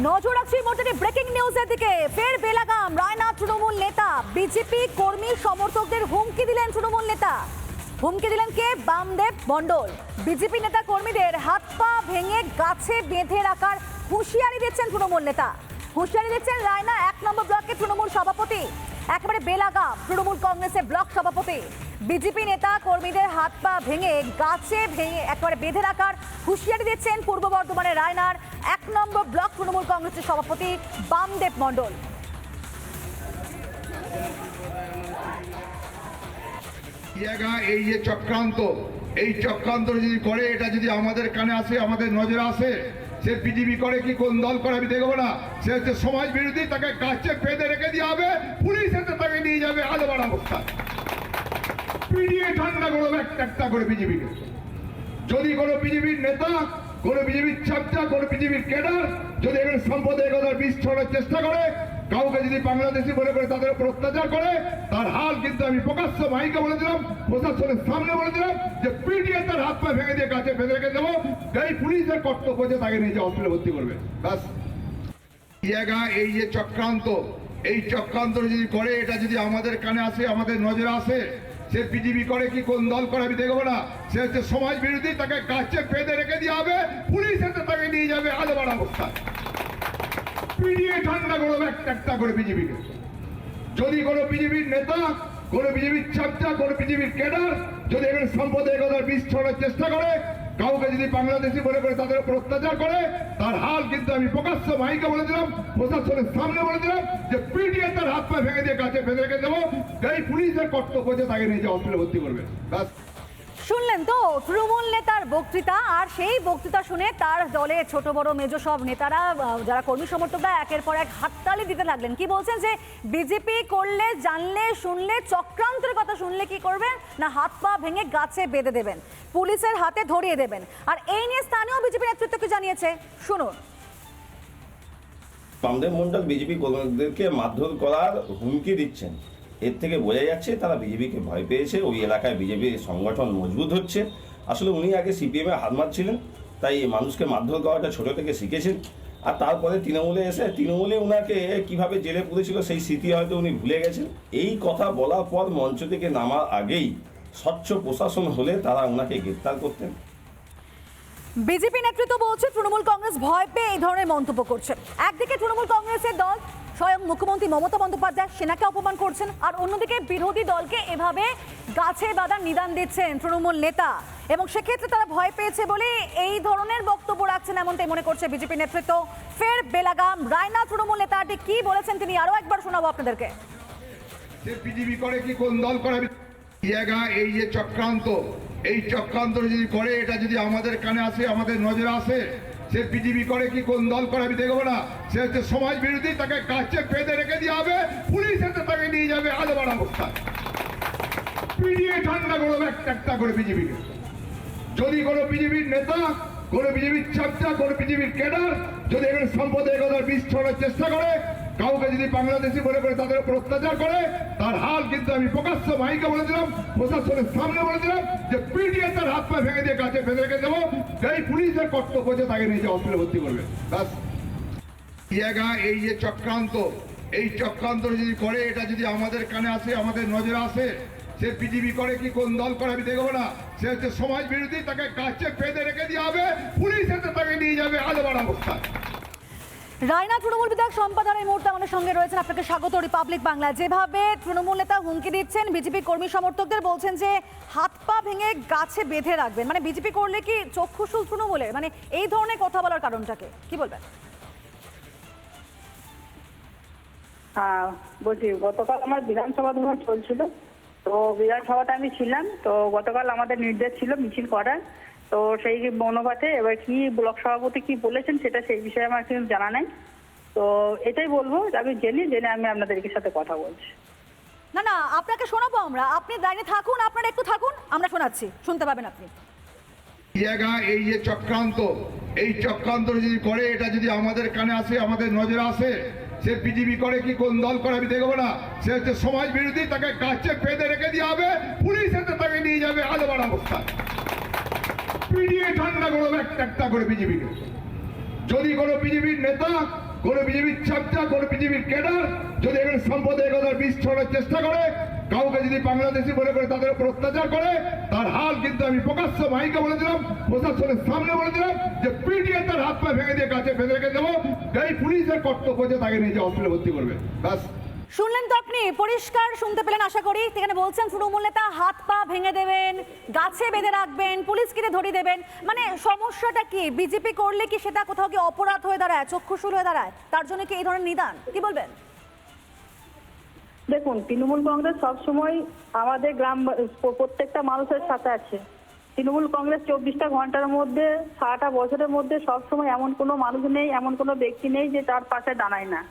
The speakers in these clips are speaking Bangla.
নজর রাখছি মোটামুটি ব্রেকিং নিউজের দিকে। ফের বেলাগাম রায়না তৃণমূল নেতা, বিজেপি কর্মী সমর্থকদের হুমকি দিলেন তৃণমূল নেতা। হুমকি দিলেন কে? বামদেব মণ্ডল। বিজেপি নেতা কর্মীদের হাত পা ভেঙে গাছে বেঁধে রাখার হুঁশিয়ারি দিচ্ছেন তৃণমূল নেতা। হুঁশিয়ারি দিচ্ছেন রায়না, এক নম্বর ব্লকের তৃণমূল সভাপতি। একেবারে বেলাগাম। তৃণমূল কংগ্রেসের ব্লক সভাপতি। বিজেপি নেতা কর্মীদের হাত পা ভেঙে, গাছে ভেঙে একেবারে বেঁধে রাখার হুঁশিয়ারি দিচ্ছেন পূর্ব বর্ধমানের রায়নার এক নম্বর ব্লক তৃণমূল কংগ্রেসের সভাপতি বামদেব মণ্ডল। এই যে চক্রান্ত, এই চক্রান্ত যদি করে, এটা যদি আমাদের কানে আসে, আমাদের নজরে আসে সে বিজেপি করে কি কোন দল করে আমি দেখব না। সে হচ্ছে সমাজ বিরোধী, তাকে কাছে বেঁধে রেখে দিয়ে হবে, পুলিশ এসে তাকে নিয়ে যাবে আলোবার অবস্থা। পিড়িয়ে ঠান্ডা করবে একটা একটা করে বিজেপিকে যদি কোনো বিজেপির নেতা, কোনো বিজেপির চাপটা কোনো বিজেপির ক্যাডার যদি এখানে সাম্প্রদায়িকতার বিষ ছড়ার চেষ্টা করে, কাউকে যদি বাংলাদেশি মনে করে তাদের উপর অত্যাচার করে, তার হাল কিন্তু আমি প্রকাশ্য মাইকে বলে দিলাম, প্রশাসনের সামনে বলেছিলাম যে পিটিয়ে তার হাত পা ভেঙে দিয়ে কাছে বেঁধে রেখে এই পুলিশের কর্তব্য যে তাকে নিজে হসপিটালে ভর্তি করবে। ব্যাস। এই জায়গা, এই যে চক্রান্ত, এই চক্রান্ত যদি করে, এটা যদি আমাদের কানে আসে, আমাদের নজরে আসে, সে বিজেপি করে কি, কোন দল করে, আমি দেখব না। সে হচ্ছে সমাজ বিরোধী, তাকে কাছে বেঁধে রেখে দিয়ে হবে পুলিশ এসে তাকে নিয়ে যাবে আলোবার অবস্থা। পিড়িয়ে ঠান্ডা করবে একটা একটা করে বিজেপিকে যদি কোনো বিজেপির নেতা, কোনো বিজেপির চাপটা কোনো বিজেপির ক্যাডার, যদি এখানে সাম্প্রদায়িকতার বিষ ছড়ার চেষ্টা করে কাউকে যদি বাংলাদেশি মনে করে তাদের উপর অত্যাচার করে, তার হাল কিন্তু আমি প্রকাশ্য মাইকে বলে দিলাম, প্রশাসনের সামনে বলে দিলাম যে পিটিয়ে তার হাত পা ভেঙে দিয়ে কাছে বেঁধে রেখে দেবো। এই পুলিশের কর্তব্য যে তাকে নিজে হসপিটালে ভর্তি করবে। ব্যাস। শুনলেন তো, তৃণমূল নেতার বক্তৃতা, আর সেই বক্তৃতা শুনে তার দলে ছোট বড় মেজো সব নেতারা যারা কর্মী সমর্থকরা একের পর এক হাততালি দিতে লাগলেন। কি বলছেন যে বিজেপি করলে জানলে, শুনলে, চক্রান্তের কথা শুনলে কি করবেন? না হাত পা ভেঙে গাছে বেঁধে দেবেন, পুলিশের হাতে ধরিয়ে দেবেন। আর এই নিয়ে স্থানীয় বিজেপি নেতৃত্বকে জানিয়েছে। শুনুন। বামদেব মন্ডল বিজেপি কর্মীদেরকে মারধর করার হুমকি দিচ্ছেন। এর থেকে বোঝা যাচ্ছে তারা বিজেপিকে ভয় পেয়েছে, ওই এলাকায় বিজেপির সংগঠন মজবুত হচ্ছে। আসলে উনি আগে সিপিএমে হাত মারছিলেন, তাই মানুষকে মারধর করাটা ছোট থেকে শিখেছেন। আর তারপরে তৃণমূলে এসে, তৃণমূলে ওনাকে কীভাবে জেলে পুরেছিল সেই স্মৃতি হয়তো উনি ভুলে গেছেন। এই কথা বলার পর মঞ্চ থেকে নামার আগেই স্বচ্ছ প্রশাসন হলে তারা ওনাকে গ্রেপ্তার করতেন। বিজেপি নেতৃত্ব বলছে, তৃণমূল কংগ্রেস ভয় পেয়ে এই ধরনের মন্তব্য করছে। একদিকে তৃণমূল কংগ্রেসের দল স্বয়ং মুখ্যমন্ত্রী মমতা বন্দ্যোপাধ্যায় সেনাকে অপমান করছেন আর অন্যদিকে বিরোধী দলকে এভাবে গাছে বাঁধার নিদান দিচ্ছেন তৃণমূল নেতা। এবং সেক্ষেত্রে তারা ভয় পেয়েছে বলে এই ধরনের বক্তব্য রাখছেন এমনটাই মনে করছে বিজেপি নেতৃত্ব। ফের বেলাগাম, রায়না তৃণমূল নেতাটি কি বলেছেন তিনি আরও একবার শোনাবো আপনাদেরকে। বিজেপি করে কি কোন দল এই যে চক্রান্ত, এই চক্রান্ত যদি করে, এটা যদি আমাদের কানে আসে, আমাদের নজরে আসে সে বিজেপি করে কি কোন দল করে আমি দেখব না। সে হচ্ছে সমাজ বিরোধী, তাকে কাছে বেঁধে রেখে দিয়ে হবে পুলিশ এসে তাকে নিয়ে যাবে আলোবার অবস্থা পিড়িয়ে ঠান্ডা করবে একটা একটা করে বিজেপি যদি কোনো বিজেপির নেতা, কোনো বিজেপির চাপটা কোনো বিজেপির ক্যাডার যদি এখানে সম্পদের বিষ ছড়ার চেষ্টা করে কাউকে যদি বাংলাদেশি মনে করে তাদের উপর অত্যাচার করে, তার হাল কিন্তু আমি প্রকাশ্য মাইকে বলে দিলাম, প্রশাসনের সামনে বলে দিলাম যে পিটিয়ে তার হাত পা ভেঙে দিয়ে কাছে বেঁধে রেখে দেবো। এই পুলিশের কর্তব্য যে তাকে নিজে হসপিটালে ভর্তি করবে। ব্যাস। জায়গা, এই যে চক্রান্ত, এই চক্রান্ত যদি করে, এটা যদি আমাদের কানে আসে, আমাদের নজরে আসে, সে বিজেপি করে কি, কোন দল করে আমি দেখব না। সে হচ্ছে সমাজ বিরোধী, তাকে কাছে বেঁধে রেখে দিয়ে হবে, পুলিশ এসে তাকে নিয়ে যাবে আলোবার অবস্থা রায়না তৃণমূল বিধায়ক সম্পাদন এই মুহূর্তে আমাদের সঙ্গে রয়েছেন। আপনাকে স্বাগত রিপাবলিক বাংলা। যেভাবে তৃণমূল নেতা হুমকি দিচ্ছেন, বিজেপি কর্মী সমর্থকদের বলছেন যে হাত পা ভেঙে গাছে বেঁধে রাখবেন। মানে বিজেপি করলে কি চক্ষুশুল তৃণমূলের? মানে এই ধরনের কথা বলার কারণটাকে কি বলবেন? বলছি, গতকাল আমার বিধানসভা ধরুন চলছিল। তো বিধানসভাতে আমি ছিলাম। তো গতকাল আমাদের নির্দেশ ছিল মিছিল করার। তো সেই অনুপাতে এবার কি ব্লক সভাপতি কি বলেছেন সেটা সেই বিষয়ে আমার কিন্তু জানা নেই। তো এটাই বলব আমি জেনে জেনে আমি আপনাদেরকে সাথে কথা বলছি। না না আপনাকে শোনাবো আমরা। আপনি লাইনে থাকুন আপনারা একটু থাকুন আমরা শোনাচ্ছি। শুনতে পাবেন আপনি। এই জায়গা এই যে চক্রান্ত এই চক্রান্ত যদি করে এটা যদি আমাদের কানে আসে আমাদের নজরে আসে সে বিজেপি করে কি কোন দল করে আমি দেখব না। সে হচ্ছে সমাজ বিরোধী তাকে কাছে বেঁধে রেখে দিয়ে হবে পুলিশ এসে তাকে নিয়ে যাবে আলোবার অবস্থা। পিড়িয়ে ঠান্ডা করবে একটা করে বিজেপিকে। যদি কোনো বিজেপির নেতা, কোনো বিজেপির চাপটা কোনো বিজেপির ক্যাডার যদি এখানে সাম্প্রদায়িকতার বিষ ছড়ার চেষ্টা করে, কাউকে যদি বাংলাদেশি মনে করে তাদের উপর অত্যাচার করে, তার হাল কিন্তু আমি প্রকাশ্য মাইকে বলেছিলাম প্রশাসনের সামনে বলে দিলাম যে পিটিয়ে তার হাত পা ভেঙে দিয়ে কাছে ফেলে রেখে দেবো। এই পুলিশের কর্তব্য যে তাকে নিজে হসপিটালে ভর্তি করবে। ব্যাস। শুনলেন তো আপনি, পরিষ্কার শুনতে পেলেন আশা করি। সেখানে বলছেন তৃণমূল নেতা হাত পা ভেঙে দেবেন, গাছে বেঁধে রাখবেন, পুলিশকে ধরিয়ে দেবেন। মানে সমস্যাটা কি? বিজেপি করলে কি সেটা কোথাও কি অপরাধ হয়ে দাঁড়ায়, চক্ষুশূল হয়ে দাঁড়ায়? তার জন্য কি এই ধরনের নিদান? কি বলবেন? দেখুন, তৃণমূল কংগ্রেস সবসময় আমাদের গ্রাম, প্রত্যেকটা মানুষের সাথে আছে। তৃণমূল কংগ্রেস চব্বিশটা ঘণ্টার মধ্যে, সারাটা বছরের মধ্যে সবসময় এমন কোনো মানুষ নেই, এমন কোনো ব্যক্তি নেই যে তার পাশে দাঁড়ায় না।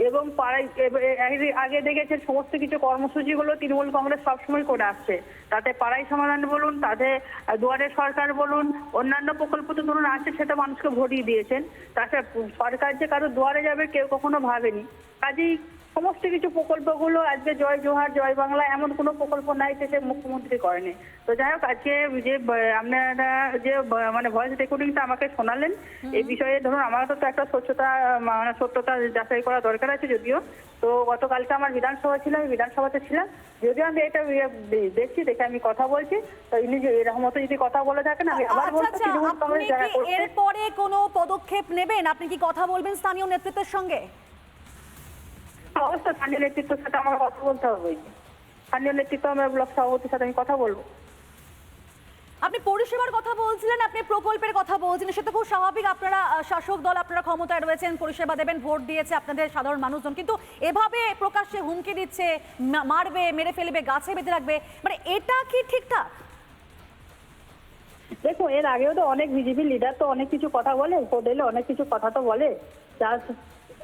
এবং পাড়ায় আগে- দেখেছেন দেখেছে সমস্ত কিছু কর্মসূচিগুলো তৃণমূল কংগ্রেস সবসময় করে আসছে। তাতে পাড়াই সমাধান বলুন, তাতে দুয়ারে সরকার বলুন, অন্যান্য প্রকল্প তো ধরুন আছে, সেটা মানুষকে ভরিয়ে দিয়েছেন। তাছাড়া সরকার যে কারও দুয়ারে যাবে কেউ কখনো ভাবেনি। কাজেই সমস্ত কিছু প্রকল্পগুলো আজকে জয় জোহার জয় বাংলা এমন কোনো প্রকল্প নাই যেটা মুখ্যমন্ত্রী করেনি। তো যাই হোক আজকে যে আপনারা যে মানে ভয়েস রেকর্ডিংটা আমাকে শোনালেন এই বিষয়ে ধরুন আমার তো একটা স্বচ্ছতা মানে সত্যতা যাচাই করা দরকার আছে যদিও। তো গতকালকে আমার বিধানসভা ছিল আমি বিধানসভাতে ছিলাম। যদিও আমি এটা ইয়ে দেখছি দেখে আমি কথা বলছি। তো ইনি যে এরকম মতো যদি কথা বলে থাকেন আমি আবার আচ্ছা বলব আচ্ছা এরপরে কোনো পদক্ষেপ নেবেন? আপনি কি কথা বলবেন স্থানীয় নেতৃত্বের সঙ্গে? অবশ্যই স্থানীয় নেতৃত্বের সাথে আমার কথা বলতে হবে। স্থানীয় নেতৃত্ব আমার ব্লক সভাপতির সাথে আমি কথা বলব। আপনি পরিষেবার কথা বলছিলেন আপনি প্রকল্পের কথা বলছিলেন সেটা খুব স্বাভাবিক। আপনারা শাসক দল আপনারা ক্ষমতায় রয়েছেন পরিষেবা দেবেন ভোট দিয়েছে আপনাদের সাধারণ মানুষজন। কিন্তু এভাবে প্রকাশ্যে হুমকি দিচ্ছে মারবে মেরে ফেলবে গাছে বেঁধে রাখবে মানে এটা কি ঠিকঠাক দেখো এর আগেও তো অনেক বিজেপি লিডার তো অনেক কিছু কথা বলে ভোট অনেক কিছু কথা তো বলে। যার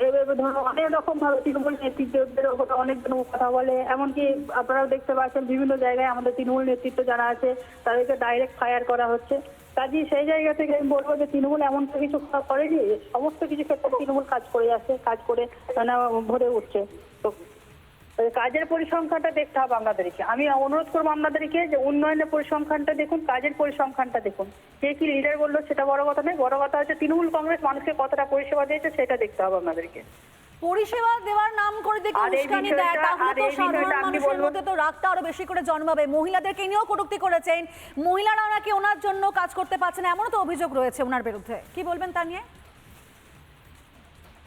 এভাবে ধরো অনেক রকম ভাবে তৃণমূল নেতৃত্বদের ওপরে অনেক কথা বলে। এমনকি আপনারাও দেখতে পাচ্ছেন বিভিন্ন জায়গায় আমাদের তৃণমূল নেতৃত্ব যারা আছে, তাদেরকে ডাইরেক্ট ফায়ার করা হচ্ছে। কাজে সেই জায়গা থেকে আমি বলব যে তৃণমূল এমন তো কিছু করেনি, সমস্ত কিছু ক্ষেত্রে তৃণমূল কাজ করে যাচ্ছে কাজ করে মানে ভরে উঠছে। তো কাজের পরিসংখ্যানটা দেখতে হবে আপনাদেরকে আমি অনুরোধ করব আপনাদেরকে যে উন্নয়নের পরিসংখ্যানটা দেখুন কাজের পরিসংখ্যানটা দেখুন। কে কি লিডার বলল সেটা বড় কথা নয় বড় কথা হচ্ছে তৃণমূল কংগ্রেস মানুষকে কতটা পরিষেবা দিয়েছে সেটা দেখতে হবে আপনাদেরকে পরিষেবা দেওয়ার নাম করে দেখে উস্কানি দেয় তাহলে তো সাধারণ মানুষের মধ্যে তো রাগটা আরও বেশি করে জন্মাবে। মহিলাদেরকে নিয়েও কটূক্তি করেছেন। মহিলারা নাকি ওনার জন্য কাজ করতে পারছে না এমনও তো অভিযোগ রয়েছে ওনার বিরুদ্ধে। কি বলবেন তা নিয়ে?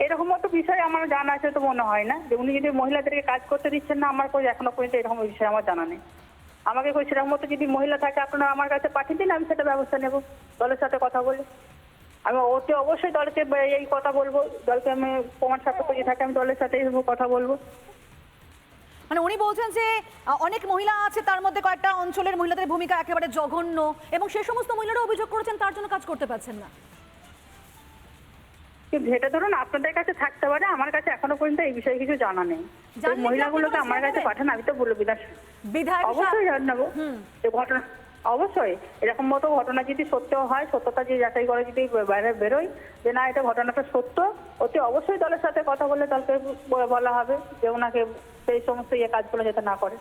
এরকম মতো বিষয় আমার জানা আছে তো মনে হয় না। যে উনি যদি মহিলাদেরকে কাজ করতে দিচ্ছেন না, আমার কোনো এখনও পর্যন্ত এরকম বিষয় আমার জানা নেই। আমাকে কই সেরকম মতো যদি মহিলা থাকে, আপনারা আমার কাছে পাঠিয়ে দিন, আমি সেটা ব্যবস্থা নেব। দলের সাথে কথা বলে। আমি অতি অবশ্যই দলকে এই কথা বলব। দলকে আমি প্রমাণ সাপেক্ষ যদি থাকে, আমি দলের সাথে কথা বলব। মানে উনি বলছেন যে অনেক মহিলা আছে, তার মধ্যে কয়েকটা অঞ্চলের মহিলাদের ভূমিকা একেবারে জঘন্য এবং সে সমস্ত মহিলারা অভিযোগ করেছেন, তার জন্য কাজ করতে পারছেন না। এটা ধরুন আপনাদের কাছে থাকতে পারে আমার কাছে এখনও পর্যন্ত এই বিষয়ে কিছু জানা নেই। মহিলাগুলোকে আমার কাছে পাঠান আমি তো বলব বিধান অবশ্যই জানাব। ঘটনা অবশ্যই। এরকম মতো ঘটনা যদি সত্য হয় সত্যতা যদি যাচাই করে যদি বাইরে বেরোয় যে না এটা ঘটনাটা সত্য অতি অবশ্যই দলের সাথে কথা বলে দলকে বলা হবে যে ওনাকে সেই সমস্ত ইয়ে কাজগুলো যাতে না করে।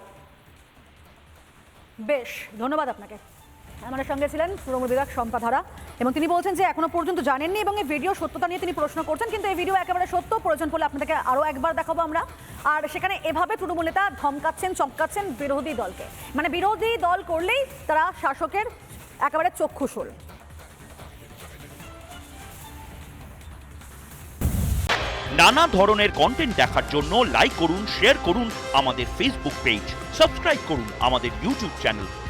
বেশ ধন্যবাদ আপনাকে। আমাদের সঙ্গে ছিলেন তৃণমূল বিভাগ সম্পাধারা এবং তিনি বলছেন যে এখনও পর্যন্ত জানেননি এবং এই ভিডিও সত্যতা নিয়ে তিনি প্রশ্ন করছেন। কিন্তু এই ভিডিও একেবারে সত্য, প্রয়োজন পড়লে আপনাদেরকে আরও একবার দেখাবো আমরা। আর সেখানে এভাবে তৃণমূল নেতা ধমকাচ্ছেন, চমকাচ্ছেন বিরোধী দলকে। মানে বিরোধী দল করলেই তারা শাসকের একেবারে চক্ষুশূল। নানা ধরনের কন্টেন্ট দেখার জন্য লাইক করুন শেয়ার করুন আমাদের ফেসবুক পেজ সাবস্ক্রাইব করুন আমাদের ইউটিউব চ্যানেল